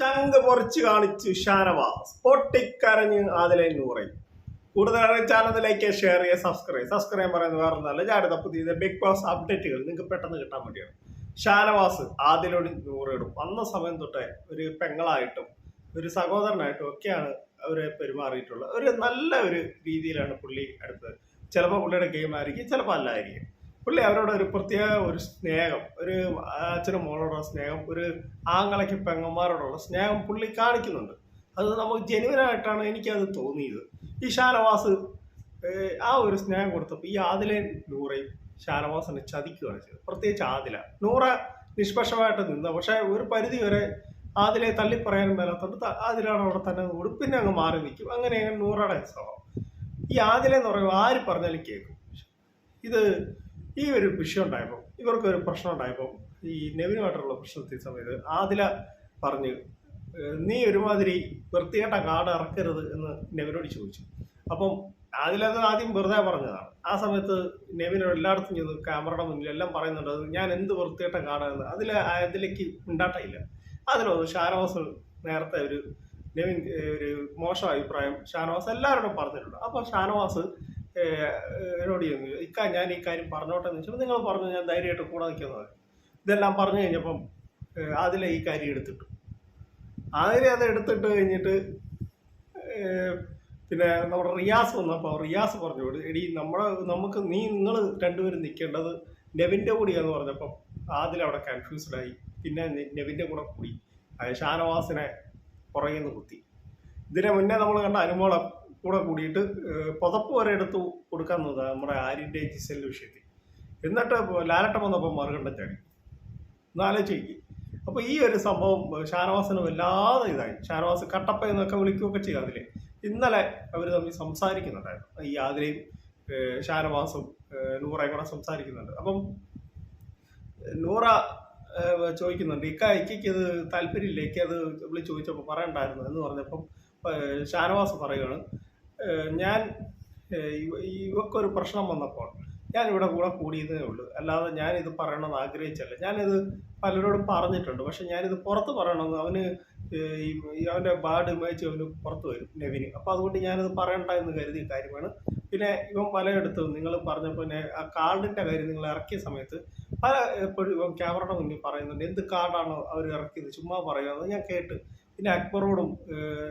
ചങ്ക് പൊറിച്ച് കാണിച്ചു ഉഷാരവാ പൊട്ടിക്കരഞ്ഞ് അതിലെ നൂറയും കൂടുതൽ ചാനലിലേക്ക് ഷെയർ ചെയ്യുക സബ്സ്ക്രൈബ് സബ്സ്ക്രൈബ് പറയുന്നത് വേറെ ഒന്നല്ല. തപ്പു പുതിയ ബിഗ് ബോസ് അപ്ഡേറ്റുകൾ നിങ്ങൾക്ക് പെട്ടെന്ന് കിട്ടാൻ വേണ്ടിയാണ്. ഷാനവാസ് ആദിലോട് നൂറിടും വന്ന സമയം തൊട്ടേ ഒരു പെങ്ങളായിട്ടും ഒരു സഹോദരനായിട്ടും ഒക്കെയാണ് അവരെ പെരുമാറിയിട്ടുള്ളത്. ഒരു നല്ല ഒരു രീതിയിലാണ് പുള്ളി അടുത്തത് ചിലപ്പോൾ പുള്ളിയുടെ ഗെയിം ആയിരിക്കും ചിലപ്പോൾ അല്ലായിരിക്കും. പുള്ളി അവരോട് ഒരു പ്രത്യേക ഒരു സ്നേഹം ഒരു അച്ഛനും മോളോടുള്ള സ്നേഹം ഒരു ആങ്ങളയ്ക്ക് പെങ്ങന്മാരോടുള്ള സ്നേഹം പുള്ളി കാണിക്കുന്നുണ്ട്. അത് നമുക്ക് ജനുവനായിട്ടാണ് എനിക്കത് തോന്നിയത്. ഈ ഷാനവാസ് ആ ഒരു സ്നേഹം കൊടുത്തപ്പോൾ ഈ ആദിലെ നൂറയും ഷാനവാസിനെ ചതിക്കുകയാണ് ചെയ്തത്. പ്രത്യേകിച്ച് ആദില. നൂറ നിഷ്പക്ഷമായിട്ട് നിന്ന. പക്ഷേ ഒരു പരിധി വരെ ആദിലെ തള്ളി പറയാനും മേലാത്തോണ്ട് ആദിലാണ് അവിടെ തന്നെ ഉടുപ്പിനെ അങ്ങ് മാറി നിൽക്കും. അങ്ങനെ നൂറയുടെ സ്വഭാവം. ഈ ആദില എന്ന് പറയുമ്പോൾ ആര് പറഞ്ഞാലും കേൾക്കും. ഇത് ഈ ഒരു വിഷയം ഉണ്ടായപ്പോൾ ഇവർക്കൊരു പ്രശ്നം ഉണ്ടായപ്പോൾ ഈ നെവിനുമായിട്ടുള്ള പ്രശ്നത്തിൽ സമയത്ത് ആദില പറഞ്ഞ് നീ ഒരുമാതിരി വൃത്തികെട്ട കാട് ഇറക്കരുത് എന്ന് നെവിനോട് ചോദിച്ചു. അപ്പം അതിലത് ആദ്യം വെറുതെ പറഞ്ഞതാണ്. ആ സമയത്ത് നെവിനോട് എല്ലായിടത്തും ചെന്ന് ക്യാമറയുടെ മുന്നിൽ എല്ലാം പറയുന്നുണ്ട് അത് ഞാൻ എന്ത് വൃത്തികെട്ട കാർഡാണെന്ന് അതിൽ അതിലേക്ക് ഉണ്ടാട്ടയില്ല അതിലൊന്ന് ഷാനവാസ് നേരത്തെ ഒരു നെവിൻ ഒരു മോശം അഭിപ്രായം ഷാനവാസ് എല്ലാവരോടും പറഞ്ഞിട്ടുണ്ട്. അപ്പോൾ ഷാനവാസ് എന്നോട് ചെയ്യുന്നു ഇക്കാ ഞാൻ ഈ കാര്യം പറഞ്ഞോട്ടെ എന്ന് വെച്ചപ്പോൾ നിങ്ങൾ പറഞ്ഞു ഞാൻ ധൈര്യമായിട്ട് കൂടെ നിൽക്കുന്നത്. ഇതെല്ലാം പറഞ്ഞു കഴിഞ്ഞപ്പം അതിലെ ഈ കാര്യം എടുത്തിട്ടു. അതിലെ അത് എടുത്തിട്ട് കഴിഞ്ഞിട്ട് പിന്നെ നമ്മുടെ റിയാസ് വന്നപ്പോൾ റിയാസ് പറഞ്ഞു "എടി, നമ്മളെ നമുക്ക് നീ നിങ്ങൾ രണ്ടുപേരും നിൽക്കേണ്ടത് നെവിന്റെ കൂടിയാന്ന് പറഞ്ഞപ്പം ആദിൽ അവിടെ കൺഫ്യൂസ്ഡ് ആയി പിന്നെ നെവിന്റെ കൂടെ കൂടി. ഷാനവാസിനെ പുറകിൽ നിന്ന് കുത്തി. ഇതിനെ മുന്നേ നമ്മൾ കണ്ട അനുമോളം കൂടെ കൂടിയിട്ട് പുതപ്പ് വരെ എടുത്ത് കൊടുക്കാൻ നോക്കുക നമ്മുടെ ആര്യന്റെ ജിസലിന്റെ വിഷയത്തിൽ. എന്നിട്ട് ലാലട്ടം വന്നപ്പോൾ മറുകണ്ഠം ചാടി. എന്നാലോചിക്ക് അപ്പോൾ ഈ ഒരു സംഭവം ഷാനവാസിന് വല്ലാതെ ഇതായി. ഷാനവാസ് കട്ടപ്പ എന്നൊക്കെ വിളിക്കുകയൊക്കെ ചെയ്യും അതിലെ. ഇന്നലെ അവർ തമ്മിൽ സംസാരിക്കുന്നുണ്ടായിരുന്നു. ഈ ആതിരയും ഷാനവാസും നൂറയും കൂടെ സംസാരിക്കുന്നുണ്ട്. അപ്പം നൂറ ചോദിക്കുന്നുണ്ട് ഇക്ക ഇക്കയ്ക്ക് ഇത് താല്പര്യമില്ല? ഇക്കത് വിളിച്ച് വിളി ചോദിച്ചപ്പോൾ പറയണ്ടായിരുന്നു എന്ന് പറഞ്ഞപ്പം ഷാനവാസ് പറയുകയാണ് ഞാൻ ഇവക്കൊരു പ്രശ്നം വന്നപ്പോൾ ഞാൻ ഇവിടെ കൂടെ കൂടിയതേ ഉള്ളൂ. അല്ലാതെ ഞാൻ ഞാനിത് പറയണമെന്ന് ആഗ്രഹിച്ചല്ല. ഞാനിത് പലരോടും പറഞ്ഞിട്ടുണ്ട്. പക്ഷെ ഞാനിത് പുറത്ത് പറയണമെന്ന് അവന് അവന്റെ ബാഡ് ഇമേജ് അവന് പുറത്ത് വരും നെവിന്. അപ്പോൾ അതുകൊണ്ട് ഞാനിത് പറയണ്ട എന്ന് കരുതിയ കാര്യമാണ്. പിന്നെ ഇവൻ പലയിടത്തും നിങ്ങൾ പറഞ്ഞപ്പോൾ ആ കാർഡിന്റെ കാര്യം നിങ്ങൾ ഇറക്കിയ സമയത്ത് പല എപ്പോഴും ഇവൻ ക്യാമറയുടെ മുന്നിൽ പറയുന്നുണ്ട്. എന്ത് കാർഡാണോ അവർ ഇറക്കിയത്? ചുമ്മാ പറയുന്നത്. ഞാൻ കേട്ട് പിന്നെ അക്ബറോടും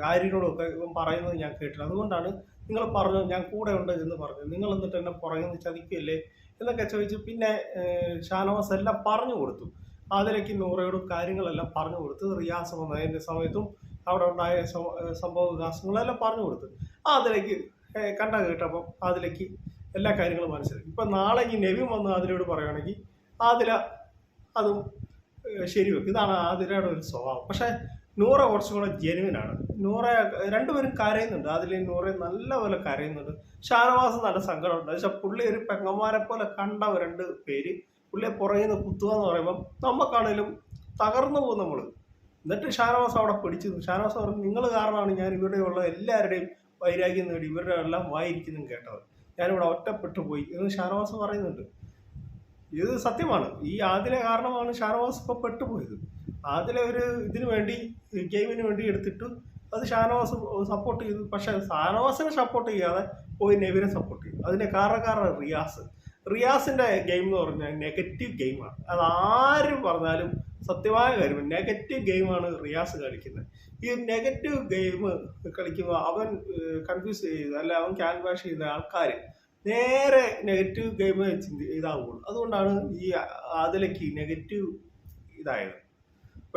ആര്യനോടും ഒക്കെ ഇവൻ പറയുന്നത് ഞാൻ കേട്ടില്ല. അതുകൊണ്ടാണ് നിങ്ങൾ പറഞ്ഞു ഞാൻ കൂടെ ഉണ്ട് എന്ന് പറഞ്ഞു നിങ്ങൾ എന്നിട്ട് എന്നെ പുറകിൽ നിന്ന് ചതിക്കുകയല്ലേ എന്നൊക്കെ ചോദിച്ചു പിന്നെ ഷാനവാസ് എല്ലാം പറഞ്ഞു കൊടുത്തു. അതിലേക്ക് നൂറയോടും കാര്യങ്ങളെല്ലാം പറഞ്ഞു കൊടുത്ത് റിയാസ് വന്നതിന്റെ സമയത്തും അവിടെ ഉണ്ടായ സംഭവ വികാസങ്ങളെല്ലാം പറഞ്ഞു കൊടുത്തു. അതിലേക്ക് കണ്ട കേട്ടപ്പം അതിലേക്ക് എല്ലാ കാര്യങ്ങളും മനസ്സിലാക്കി ഇപ്പം നാളെ ഈ നെവി വന്ന് അതിലോട് പറയുകയാണെങ്കിൽ ആതില അതും ശരി ശരിവെക്കും. ഇതാണ് ആതിരയുടെ ഒരു സ്വഭാവം. പക്ഷേ നൂറ കുറച്ചും കൂടെ ജെനുവിനാണ്. നൂറ രണ്ടുപേരും കരയുന്നുണ്ട്. അതിൽ നൂറ നല്ലപോലെ കരയുന്നുണ്ട്. ഷാനവാസ് നല്ല സങ്കടമുണ്ട്. പക്ഷെ പുള്ളി ഒരു പെങ്ങന്മാരെ പോലെ കണ്ട രണ്ട് പേര് പുള്ളിയെ പുറകിൽ നിന്ന് കുത്തുക എന്ന് പറയുമ്പം നമുക്കാണേലും തകർന്നു പോകും നമ്മൾ എന്നിട്ട് ഷാനവാസ് അവിടെ പിടിച്ചു. ഷാനവാസ് പറഞ്ഞു നിങ്ങൾ കാരണമാണ് ഞാൻ ഇവിടെയുള്ള എല്ലാവരുടെയും വൈരാഗ്യം നേടി. ഇവരുടെ എല്ലാം വായിരിക്കുന്നു കേട്ടത് ഞാനിവിടെ ഒറ്റപ്പെട്ടു പോയി. എന്ന് ഷാനവാസ് പറയുന്നുണ്ട്. ഇത് സത്യമാണ്. ഈ ആദിലെ കാരണമാണ് ഷാനവാസ് ഇപ്പോൾ പെട്ടുപോയത്. ആദിലെ ഒരു ഇതിന് വേണ്ടി ഗെയിമിന് വേണ്ടി എടുത്തിട്ട് അത് ഷാനവാസ് സപ്പോർട്ട് ചെയ്തു. പക്ഷെ ഷാനവാസിനെ സപ്പോർട്ട് ചെയ്യാതെ പോയി നെവിനെ സപ്പോർട്ട് ചെയ്തു. അതിന്റെ കാരണക്കാരൻ റിയാസ്. റിയാസിന്റെ ഗെയിം എന്ന് പറഞ്ഞാൽ നെഗറ്റീവ് ഗെയിമാണ് അത് ആരും പറഞ്ഞാലും സത്യമായ കാര്യം നെഗറ്റീവ് ഗെയിമാണ് റിയാസ് കളിക്കുന്നത്. ഈ നെഗറ്റീവ് ഗെയിം കളിക്കുമ്പോൾ അവൻ കൺഫ്യൂസ് ചെയ്ത് അല്ല അവൻ ക്യാൻവാഷ് ചെയ്ത ആൾക്കാർ നേരെ നെഗറ്റീവ് ഗെയിം ചിന്തി ഇതാവുള്ളൂ. അതുകൊണ്ടാണ് ഈ അതിലേക്ക് നെഗറ്റീവ് ഇതായത്.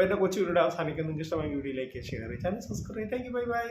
അപ്പോൾ എന്റെ കൊച്ചു വീഡിയോ അവസാനിക്കുന്നു. നിങ്ങൾക്ക് ഇഷ്ടമായ വീഡിയോയിലേക്ക് ഷെയർ ചെയ്യാൻ subscribe thank you bye bye